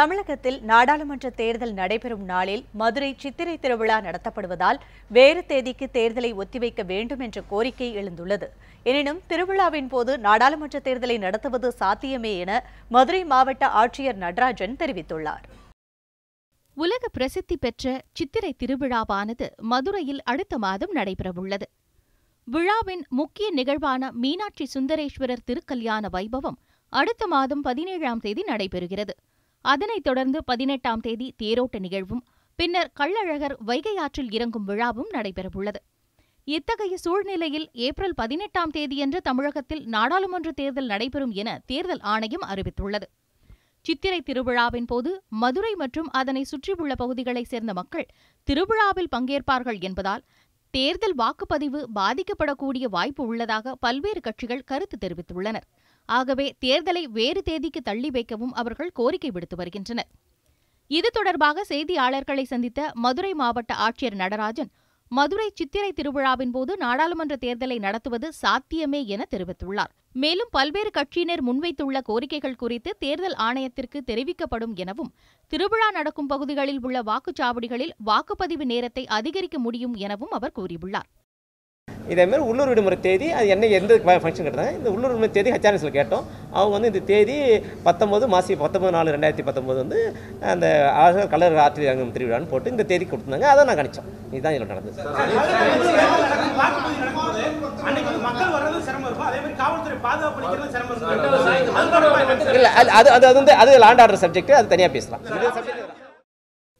தமிழகத்தில் நாடாளுமன்ற தேர்தல் நடைபெறும் நாளில் மதுரை சித்திரை திருவிழா நடத்தப்படுவதால் வேறு தேதிக்கு தேர்தலை ஒத்திவைக்க வேண்டும் என்ற கோரிக்கை எழுந்துள்ளது. எனினும் திருவிழாவின் போது நாடாளுமன்ற தேர்தலை நடத்துவது சாத்தியமே என மதுரை மாவட்ட ஆட்சியர் நடராஜன் தெரிவித்துள்ளார். உலக பிரசித்தி பெற்ற சித்திரை திருவிழாவானது மதுரையில் அடுத்த மாதம் நடைபெறவுள்ளது. விழாவின் முக்கிய நிகழ்வான மீனாட்சி சுந்தரேஸ்வரர் திருக்கல்யாண வைபவம் அடுத்த மாதம் பதினேழாம் தேதி நடைபெறுகிறது. அதனைத் தொடர்ந்து பதினெட்டாம் தேதி தேரோட்ட நிகழ்வும் பின்னர் கள்ளழகர் வைகை ஆற்றில் இறங்கும் விழாவும் நடைபெறவுள்ளது. இத்தகைய சூழ்நிலையில் ஏப்ரல் பதினெட்டாம் தேதியன்று தமிழகத்தில் நாடாளுமன்ற தேர்தல் நடைபெறும் என தேர்தல் ஆணையம் அறிவித்துள்ளது. சித்திரை திருவிழாவின் போது மதுரை மற்றும் அதனை சுற்றியுள்ள பகுதிகளைச் சேர்ந்த மக்கள் திருவிழாவில் பங்கேற்பார்கள் என்பதால் தேர்தல் வாக்குப்பதிவு பாதிக்கப்படக்கூடிய வாய்ப்பு உள்ளதாக பல்வேறு கட்சிகள் கருத்து தெரிவித்துள்ளனர். ஆகவே தேர்தலை வேறு தேதிக்கு தள்ளி வைக்கவும் அவர்கள் கோரிக்கை விடுத்து வருகின்றனர். இது தொடர்பாக செய்தியாளர்களை சந்தித்த மதுரை மாவட்ட ஆட்சியர் நடராஜன் மதுரை சித்திரை திருவிழாவின் போது நாடாளுமன்ற தேர்தலை நடத்துவது சாத்தியமே என தெரிவித்துள்ளார். மேலும் பல்வேறு கட்சியினர் முன்வைத்துள்ள கோரிக்கைகள் குறித்து தேர்தல் ஆணையத்திற்கு தெரிவிக்கப்படும் எனவும் திருவிழா நடக்கும் பகுதிகளில் உள்ள வாக்குச்சாவடிகளில் வாக்குப்பதிவு நேரத்தை அதிகரிக்க முடியும் எனவும் அவர் கூறியுள்ளார். இதேமாரி உள்ளூர் விடுமுறை தேதி அது என்ன எந்த ஃபங்க்ஷன் கேட்டாங்க இந்த உள்ளூர் விடுமுறை தேதி ஹெச்ஆர்எஸில் கேட்டோம். அவங்க வந்து இந்த தேதி பத்தொம்போது மாசி பத்தொம்பது நாலு ரெண்டாயிரத்தி பத்தொம்போது வந்து அந்த ஆசிரியர் கலர் ஆற்றில் அங்கம் திருவிழான்னு போட்டு இந்த தேதி கொடுத்துருந்தாங்க. அதை நான் கணிச்சோம். இதுதான் இதில் நடந்தது. இல்லை அது அது அது வந்து அது லேண்ட் ஆர்டர் சப்ஜெக்ட் அது தனியாக பேசலாம். இது சப்ஜெக்ட்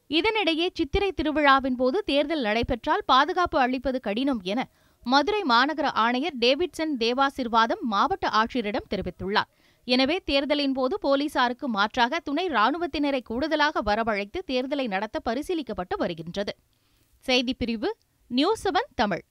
இதனிடையே சித்திரை திருவிழாவின் போது தேர்தல் நடைபெற்றால் பாதுகாப்பு அளிப்பது கடினம் என மதுரை மாநகர ஆணையர் டேவிட்சன் தேவாசிர்வாதம் மாவட்ட ஆட்சியரிடம் தெரிவித்துள்ளார். எனவே தேர்தலின் போது போலீசாருக்கு மாற்றாக துணை ராணுவத்தினரை கூடுதலாக வரவழைத்து தேர்தலை நடத்த பரிசீலிக்கப்பட்டு வருகின்றது. செய்திப்பிரிவு நியூஸ் செவன் தமிழ்.